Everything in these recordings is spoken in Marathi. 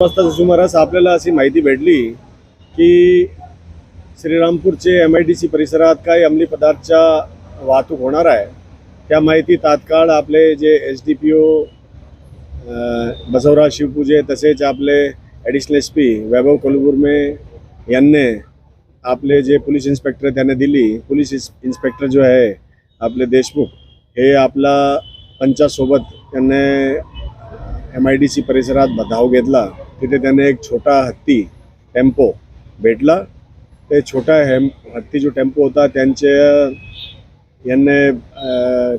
वाजताच्या सुमारास आपल्याला अशी माहिती भेटली की श्रीरामपूरचे एम आय डी सी परिसरात काही अंमली पदार्थच्या वाहतूक होणार आहे. त्या माहिती तात्काळ आपले जे S D P O Basavraj Shivpuje तसेच आपले additional S P Vaibhav Kalburme यांनी आपले जे पोलीस इन्स्पेक्टर त्यांनी दिली. पोलीस इन्स्पेक्टर जो आहे आपले देशमुख हे आपला पंचासोबत त्यांनी एम आय डी सी परिसरात धाव घेतला. तिथे त्याने एक छोटा हत्ती टेम्पो भेटला. ते छोटा हेम हत्ती जो टेम्पो होता त्यांचे यांनी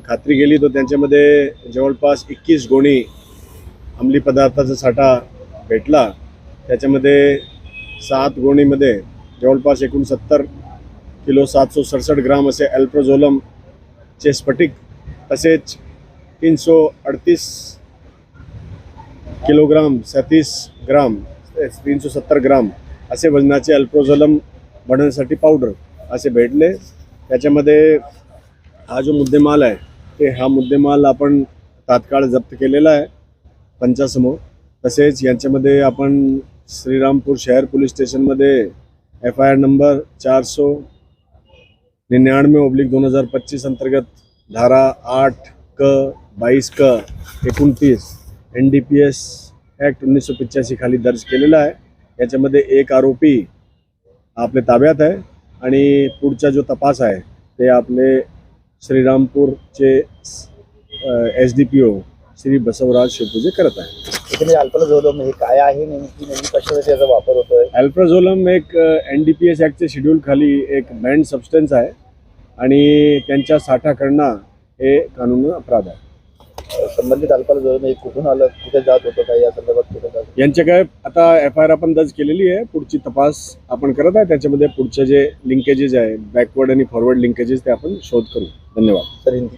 खात्री केली. तर त्यांच्यामध्ये जवळपास एकवीस गोणी अंमली पदार्थाचा साठा भेटला. त्याच्यामध्ये सात गोणीमध्ये जवळपास एकूण सत्तर किलो सातशे सडसठ ग्राम असे अल्प्रोझोलमचे स्फटिक तसेच तीनशे अडतीस किलोग्राम सतीस ग्राम तीनशे सत्तर ग्राम असे वजनाचे अल्प्रोझोलम बनवण्यासाठी पावडर असे भेटले. त्याच्यामध्ये हा जो मुद्देमाल आहे ते हा मुद्देमाल आपण तात्काळ जप्त केलेला आहे पंचासमोर. तसेच यांच्यामध्ये आपण श्रीरामपूर शहर पोलीस स्टेशनमध्ये एफ आय आर नंबर चार सो निन्यानवे ओब्लिक दोन हजार पच्चीस अंतर्गत धारा आठ क बाईस क एकोणतीस N D P S act उन्नीसशे पिच्याऐंशी खाली दर्ज केलेला आहे. याच्यामध्ये एक आरोपी आपल्या ताब्यात आहे आणि पुढचा जो तपास आहे ते आपले श्रीरामपूरचे S D P O Shri Basavraj Shivpuje करत आहे. एकंदरीत अल्पलझोलम हे काय आहे नेमकी? नेमकी कशासाठी याचा वापर होतोय? अल्प्राझोलम एक एन डी पी एस ॲक्टच्या शेड्यूल खाली एक बँड सबस्टन्स आहे आणि त्यांच्या साठा करणं हे कानून अपराध आहे. संबंधित अल्पलझोलम हे कुठून आलं कुठे जात होतं काय या संदर्भात कुठे जात यांच्या काय आता एफ आय आर आपण दर्ज केलेली आहे पुढची तपास आपण करत आहे त्याच्यामध्ये पुढचे जे लिंकेजेस आहे बॅकवर्ड आणि फॉरवर्ड लिंकेजेस ते आपण शोध करू. धन्यवाद. सर हिंदी.